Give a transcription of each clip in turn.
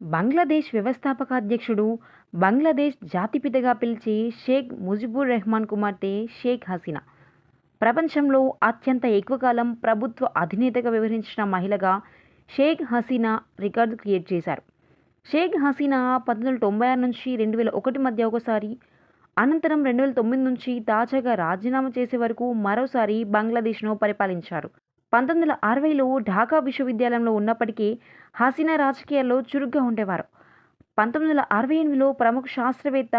బంగ్లాదేశ్ వ్యవస్థాపక అధ్యక్షుడు, బంగ్లాదేశ్ జాతిపితగా పిలిచే షేక్ ముజిబుర్ రెహ్మాన్ కుమార్తె షేక్ హసీనా. ప్రపంచంలో అత్యంత ఎక్కువ కాలం ప్రభుత్వ అధినేతగా వ్యవహరించిన మహిళగా షేక్ హసీనా రికార్డు క్రియేట్ చేశారు. షేక్ హసీనా పంతొమ్మిది వందల తొంభై ఆరు నుంచి రెండు వేల ఒకటి మధ్య ఒకసారి, అనంతరం రెండు వేల తొమ్మిది నుంచి తాజాగా రాజీనామా చేసే వరకు మరోసారి బంగ్లాదేశ్ను పరిపాలించారు. పంతొమ్మిది వందల అరవైలో ఢాకా విశ్వవిద్యాలయంలో ఉన్నప్పటికీ హసీనా రాజకీయాల్లో చురుగ్గా ఉండేవారు. పంతొమ్మిది వందల అరవై ఎనిమిదిలో ప్రముఖ శాస్త్రవేత్త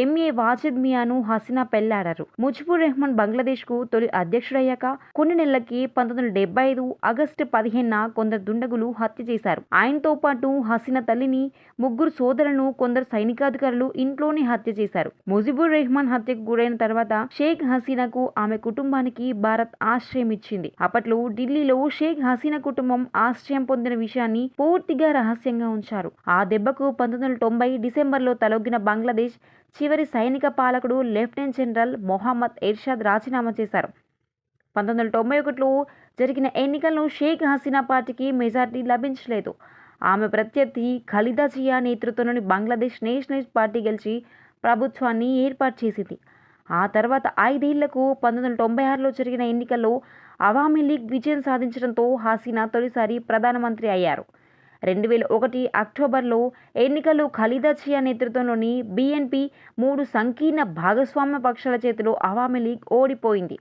ఎంఏ వాజిద్ మియాను హసీనా పెళ్ళాడారు. ముజిబుర్ రెహ్మాన్ బంగ్లాదేశ్కు తొలి అధ్యక్షుడయ్యాక కొన్ని నెలలకి పంతొమ్మిది వందల డెబ్బై ఐదు ఆగస్టు పదిహేనున కొందరు దుండగులు హత్య చేశారు. ఆయనతో పాటు హసీనా తల్లిని, ముగ్గురు సోదరులను కొందరు సైనికాధికారులు ఇంట్లోనే హత్య చేశారు. ముజిబుర్ రెహ్మాన్ హత్యకు గురైన తర్వాత షేక్ హసీనాకు, ఆమె కుటుంబానికి భారత్ ఆశ్రయం ఇచ్చింది. అప్పట్లో ఢిల్లీలో షేక్ హసీనా కుటుంబం ఆశ్రయం పొందిన విషయాన్ని పూర్తిగా రహస్యంగా ఉంచారు. ఆ దెబ్బకు పంతొమ్మిది వందల తొంభై డిసెంబర్లో తలొగ్గిన బంగ్లాదేశ్ చివరి సైనిక పాలకుడు లెఫ్టినెంట్ జనరల్ మొహమ్మద్ ఇర్షాద్ రాజీనామా చేశారు. పంతొమ్మిది వందల తొంభై ఒకటిలో జరిగిన ఎన్నికల్లో షేక్ హసీనా పార్టీకి మెజార్టీ లభించలేదు. ఆమె ప్రత్యర్థి ఖలీదా జియా నేతృత్వంలోని బంగ్లాదేశ్ నేషనలిస్ట్ పార్టీ గెలిచి ప్రభుత్వాన్ని ఏర్పాటు చేసింది. ఆ తర్వాత ఐదేళ్ళకు పంతొమ్మిది వందల తొంభై ఆరులో జరిగిన ఎన్నికల్లో అవామీ లీగ్ విజయం సాధించడంతో హసీనా తొలిసారి ప్రధానమంత్రి అయ్యారు. రెండు వేల ఒకటి అక్టోబర్లో ఎన్నికలు ఖలీదా చియా నేతృత్వంలోని బీఎన్పీ, మూడు సంకీర్ణ భాగస్వామ్య పక్షాల చేతిలో అవామీ లీగ్ ఓడిపోయింది.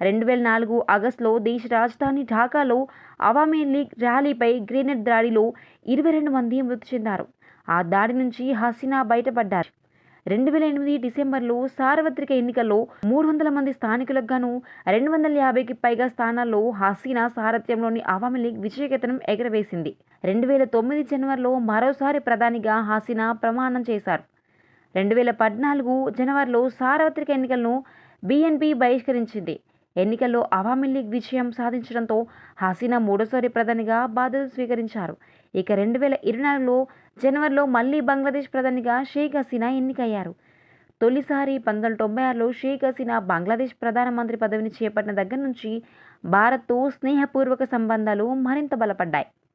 రెండు వేల నాలుగు ఆగస్టులో దేశ రాజధాని ఢాకాలో అవామీ లీగ్ ర్యాలీపై గ్రెనేడ్ దాడిలో ఇరవై రెండు మంది మృతి చెందారు. ఆ దాడి నుంచి హసీనా బయటపడ్డారు. రెండు వేల ఎనిమిది డిసెంబర్లో సార్వత్రిక ఎన్నికల్లో మూడు వందల మంది స్థానికులకు గాను రెండు వందల యాభైకి పైగా స్థానాల్లో హసీనా సారథ్యంలోని అవామీ లీగ్ విజయకేతనం ఎగరవేసింది రెండు వేల తొమ్మిది జనవరిలో మరోసారి ప్రధానిగా హసీనా ప్రమాణం చేశారు. రెండు వేల పద్నాలుగు జనవరిలో సార్వత్రిక ఎన్నికలను బీఎన్పీ బహిష్కరించింది. ఎన్నికల్లో అవామీ లీగ్ విజయం సాధించడంతో హసీనా మూడోసారి ప్రధానిగా బాధ్యతలు స్వీకరించారు. ఇక రెండు వేల ఇరవై నాలుగులో జనవరిలో మళ్ళీ బంగ్లాదేశ్ ప్రధానిగా షేక్ హసీనా ఎన్నికయ్యారు. తొలిసారి పంతొమ్మిది వందల తొంభై ఆరులో షేక్ హసీనా బంగ్లాదేశ్ ప్రధానమంత్రి పదవిని చేపట్టిన దగ్గర నుంచి భారత్తో స్నేహపూర్వక సంబంధాలు మరింత బలపడ్డాయి.